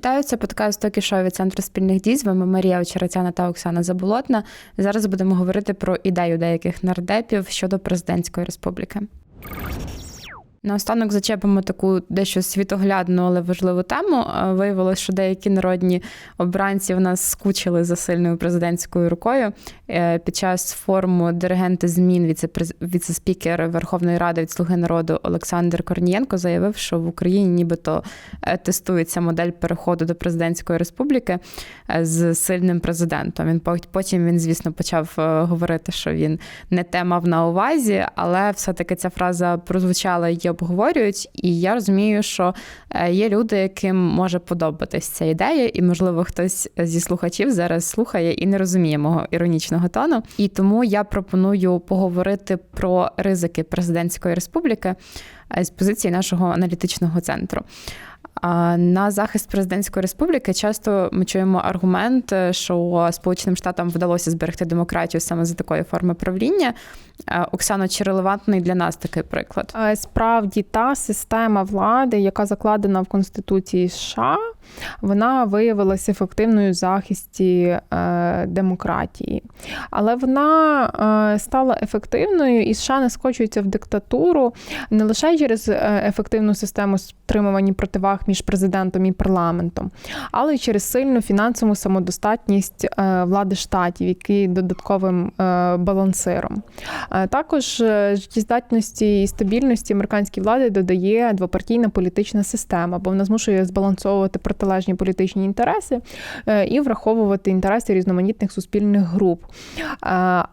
Вітаю, це подкаст «Токі шоу» від центру спільних дій. З вами Марія Очеретяна та Оксана Заболотна. Зараз будемо говорити про ідею деяких нардепів щодо президентської республіки. Наостанок зачепимо таку дещо світоглядну, але важливу тему. Виявилося, що деякі народні обранці в нас скучили за сильною президентською рукою. Е, під час форуму диригенти змін віце-спікер Верховної Ради від Слуги народу Олександр Корнієнко заявив, що в Україні нібито е, тестується модель переходу до президентської республіки е, з сильним президентом. Він потім він, звісно, почав говорити, що він не те мав на увазі, але все-таки ця фраза прозвучала і обговорюють. І я розумію, що є люди, яким може подобатись ця ідея, і можливо хтось зі слухачів зараз слухає і не розуміє мого іронічного тону. І тому я пропоную поговорити про ризики президентської республіки е, з позиції нашого аналітичного центру. На захист президентської республіки часто ми чуємо аргумент, е, що Сполученим Штатам вдалося зберегти демократію саме за такої форми правління. Е, Оксано, чи релевантний для нас такий приклад? Справді та система влади, яка закладена в Конституції США, вона виявилася ефективною в захисті е, демократії. Але вона е, стала ефективною і США не скочується в диктатуру не лише через е, ефективну систему стримування противаг між президентом і парламентом, але й через сильну фінансову самодостатність влади штатів, які додатковим балансиром. Також життєздатності і стабільності американської влади додає двопартійна політична система, бо вона змушує збалансовувати протилежні політичні інтереси е, і враховувати інтереси різноманітних суспільних груп. Е,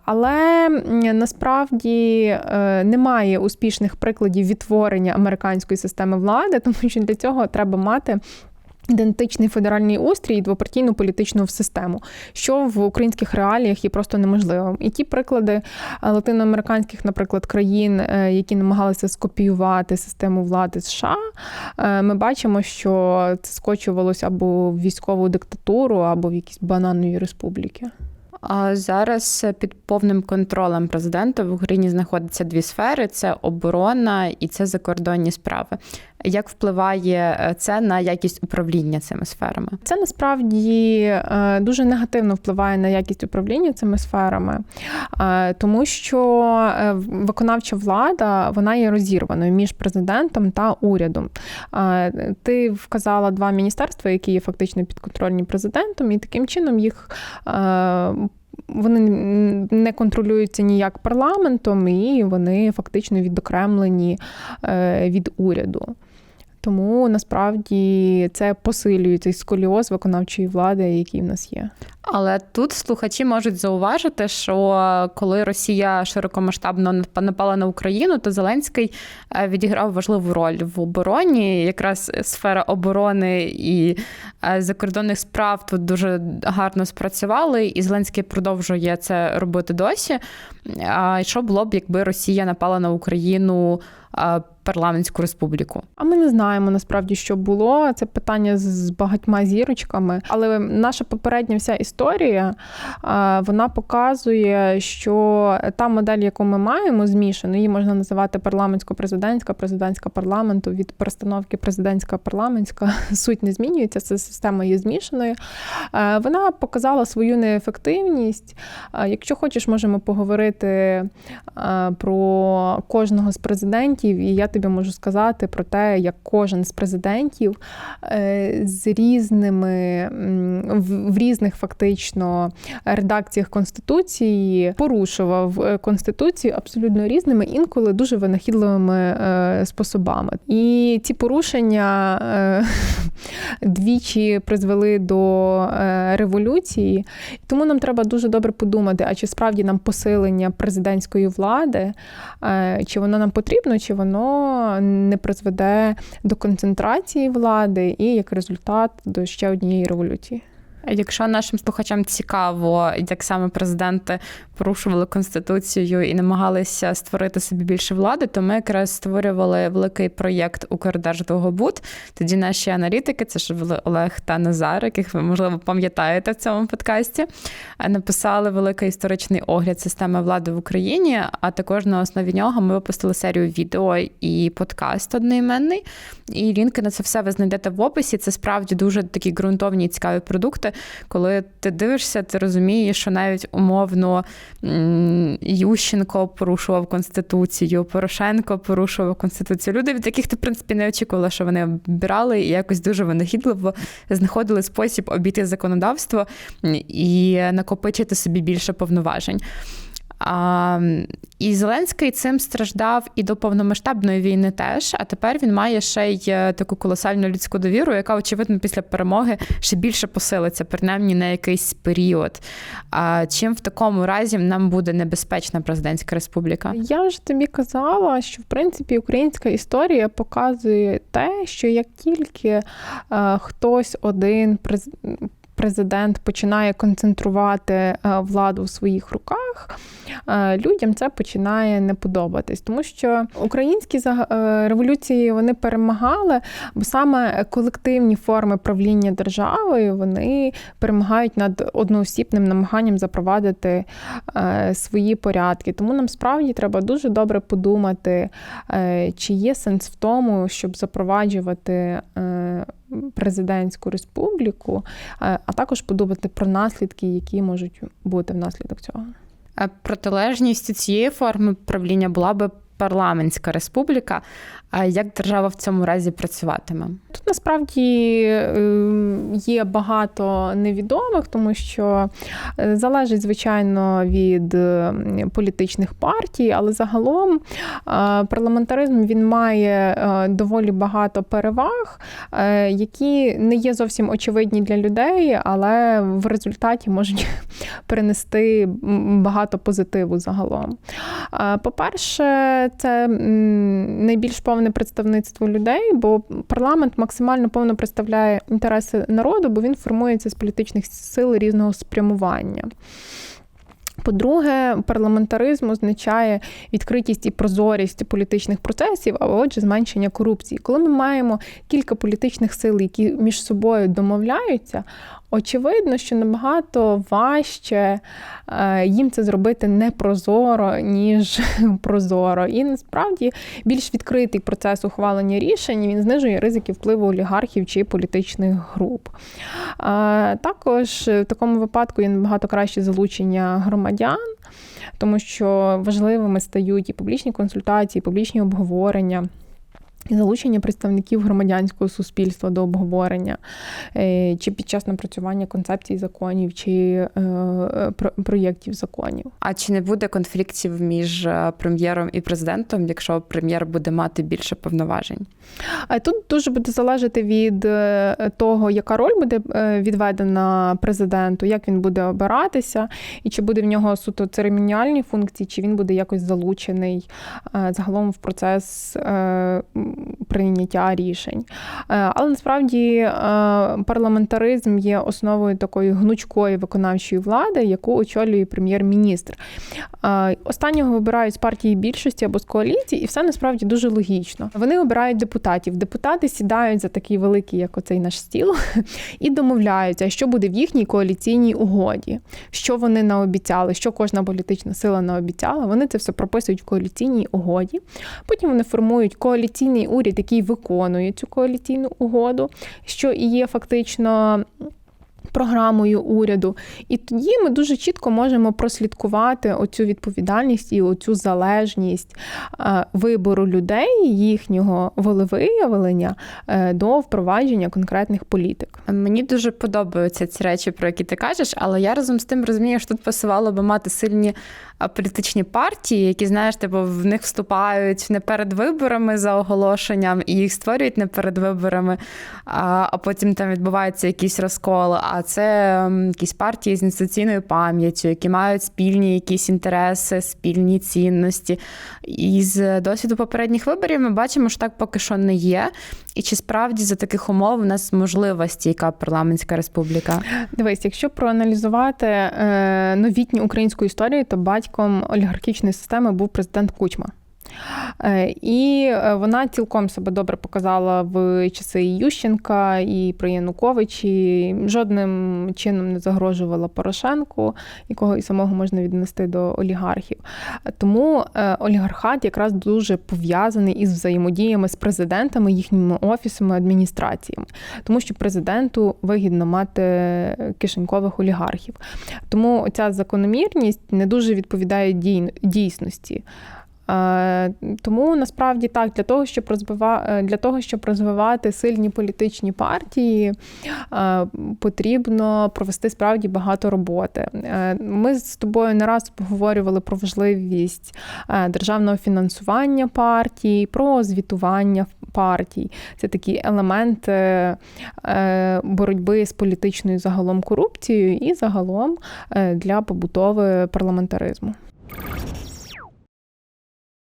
але насправді е, немає успішних прикладів відтворення американської системи влади, тому що для цього треба мати. Ідентичний федеральний устрій і двопартійну політичну систему, що в українських реаліях є просто неможливим. І ті приклади латиноамериканських, наприклад, країн, е, які намагалися скопіювати систему влади США, е, ми бачимо, що це скочувалося або в військову диктатуру, або в якісь бананові республіки. А зараз під повним контролем президента в Україні знаходяться дві сфери: це оборона і це закордонні справи. Як впливає е, це на якість управління цими сферами? Це насправді е, дуже негативно впливає на якість управління цими сферами, е, тому що виконавча влада вона є розірваною між президентом та урядом. Ти вказала два міністерства, які є фактично підконтрольні президентом, і таким чином їх вони не контролюються ніяк парламентом, і вони фактично відокремлені від уряду. Тому насправді це посилює цей сколіоз виконавчої влади, який в нас є. Але тут слухачі можуть зауважити, що коли Росія широкомасштабно напала на Україну, то Зеленський е, відіграв важливу роль в обороні. Якраз сфера оборони і е, закордонних справ тут дуже гарно спрацювали, і Зеленський продовжує це робити досі. А що було б, якби Росія напала на Україну? Парламентську республіку. А ми не знаємо насправді, що було. Це питання з багатьма зірочками. Але наша попередня вся історія вона показує, що та модель, яку ми маємо, змішану, її можна називати парламентсько-президентська, президентська парламенту від перестановки президентська парламентська суть не змінюється. Ця система є змішаною. Вона показала свою неефективність. Якщо хочеш, можемо поговорити про кожного з президентів, і я можу сказати про те, як кожен з президентів е, з різними в різних фактично редакціях конституції порушував е, конституцію абсолютно різними, інколи дуже винахідливими е, способами. І ці порушення двічі призвели до революції. Тому нам треба дуже добре подумати, а чи справді нам посилення президентської влади, чи воно нам потрібно, чи воно не призведе до концентрації влади і як результат до ще однієї революції. Якщо нашим слухачам цікаво, як саме президенти порушували конституцію і намагалися створити собі більше влади, то ми якраз створювали великий проєкт Укрдерждовгобуд. Тоді наші аналітики, це ж були Олег та Назар, яких ви можливо пам'ятаєте в цьому подкасті, написали великий історичний огляд системи влади в Україні. А також на основі нього ми випустили серію відео і подкаст одноіменний. І лінки на це все ви знайдете в описі. Це справді дуже такі ґрунтовні і цікаві продукти. Коли ти дивишся, ти розумієш, що навіть умовно Ющенко порушував конституцію, Порошенко порушував конституцію. Люди, від яких ти в принципі не очікувала, що вони обирали і якось дуже винахідливо знаходили спосіб обійти законодавство і накопичити собі більше повноважень. А, І Зеленський цим страждав і до повномасштабної війни теж. А тепер він має ще й е, таку колосальну людську довіру, яка, очевидно, після перемоги ще більше посилиться, принаймні на якийсь період. А чим в такому разі нам буде небезпечна президентська республіка? Я ж тобі казала, що в принципі українська історія показує те, що як тільки е, хтось один през президент починає концентрувати е, владу в своїх руках, е, людям це починає не подобатись, тому що українські е, революції вони перемагали, бо саме колективні форми правління державою вони перемагають над одноосібним намаганням запровадити свої порядки. Тому нам справді треба дуже добре подумати, чи є сенс в тому, щоб запроваджувати президентську республіку, е, а також подумати про наслідки, які можуть бути внаслідок цього. Протилежністю цієї форми правління була би парламентська республіка. А як держава в цьому разі працюватиме? Насправді ем, є багато невідомих, тому що е, залежить, звичайно, від ем, політичних партій, але загалом е, парламентаризм він має е, доволі багато переваг, які не є зовсім очевидні для людей, але в результаті можуть принести багато позитиву загалом. По-перше, це найбільш повне представництво людей, бо парламент максимально повно представляє інтереси народу, бо він формується з політичних сил різного спрямування. По-друге, парламентаризм означає відкритість і прозорість політичних процесів, а отже, зменшення корупції. Коли ми маємо кілька політичних сил, які між собою домовляються, Очевидно, що набагато важче е, їм це зробити не прозоро, ніж прозоро. І насправді більш відкритий процес ухвалення рішень він знижує ризики впливу олігархів чи політичних груп. Також в такому випадку є набагато краще залучення громадян, тому що важливими стають і публічні консультації, і публічні обговорення залучення представників громадянського суспільства до обговорення, е, чи під час напрацювання концепцій законів, чи е, проєктів законів. А чи не буде конфліктів між е, прем'єром і президентом, якщо прем'єр буде мати більше повноважень? Тут дуже буде залежати від того, яка роль буде відведена президенту, як він буде обиратися, і чи буде в нього суто церемоніальні функції, чи він буде якось залучений загалом в процес прийняття рішень. Е, але насправді е, парламентаризм є основою такої гнучкої виконавчої влади, яку очолює прем'єр-міністр. Е, останнього вибирають з партії більшості або з коаліції, і все насправді дуже логічно. Вони обирають депутатів. Депутати сідають за такий великий, як оцей наш стіл, і домовляються, що буде в їхній коаліційній угоді, що вони наобіцяли, що кожна політична сила наобіцяла. Вони це все прописують в коаліційній угоді. Потім вони формують коаліційний уряд, який виконує цю коаліційну угоду, що і є фактично. Програмою уряду, і тоді ми дуже чітко можемо прослідкувати оцю відповідальність і оцю залежність е, вибору людей, їхнього волевиявлення е, до впровадження конкретних політик. Мені дуже подобаються ці речі, про які ти кажеш, але я разом з тим розумію, що тут пасувало би мати сильні політичні партії, які, знаєш, типу, в них вступають не перед виборами за оголошенням і їх створюють не перед виборами, а потім там відбувається якийсь розкол. А це ем, якісь партії з інституційною пам'яттю, які мають спільні якісь інтереси, спільні цінності. І з досвіду попередніх виборів ми бачимо, що так поки що не є. І чи справді за таких умов у нас можлива стійка парламентська республіка? Дивись, якщо проаналізувати е, новітню українську історію, то батьком олігархічної системи був президент Кучма. Е, І е, вона цілком себе добре показала в часи Ющенка і при Януковичі. Жодним чином не загрожувала Порошенку, якого і самого можна віднести до олігархів. Тому е, олігархат якраз дуже пов'язаний із взаємодіями з президентами, їхніми офісами, адміністраціями, тому що президенту вигідно мати кишенькових олігархів. Тому ця закономірність не дуже відповідає дій- дійсності. Е, Тому насправді так, для того, щоб розбива... е, для того, щоб розвивати сильні політичні партії, е, потрібно провести справді багато роботи. Ми з тобою не раз поговорювали про важливість державного фінансування партій, про звітування партій. Це такі елементи е, боротьби з політичною загалом корупцією і загалом для побудови парламентаризму.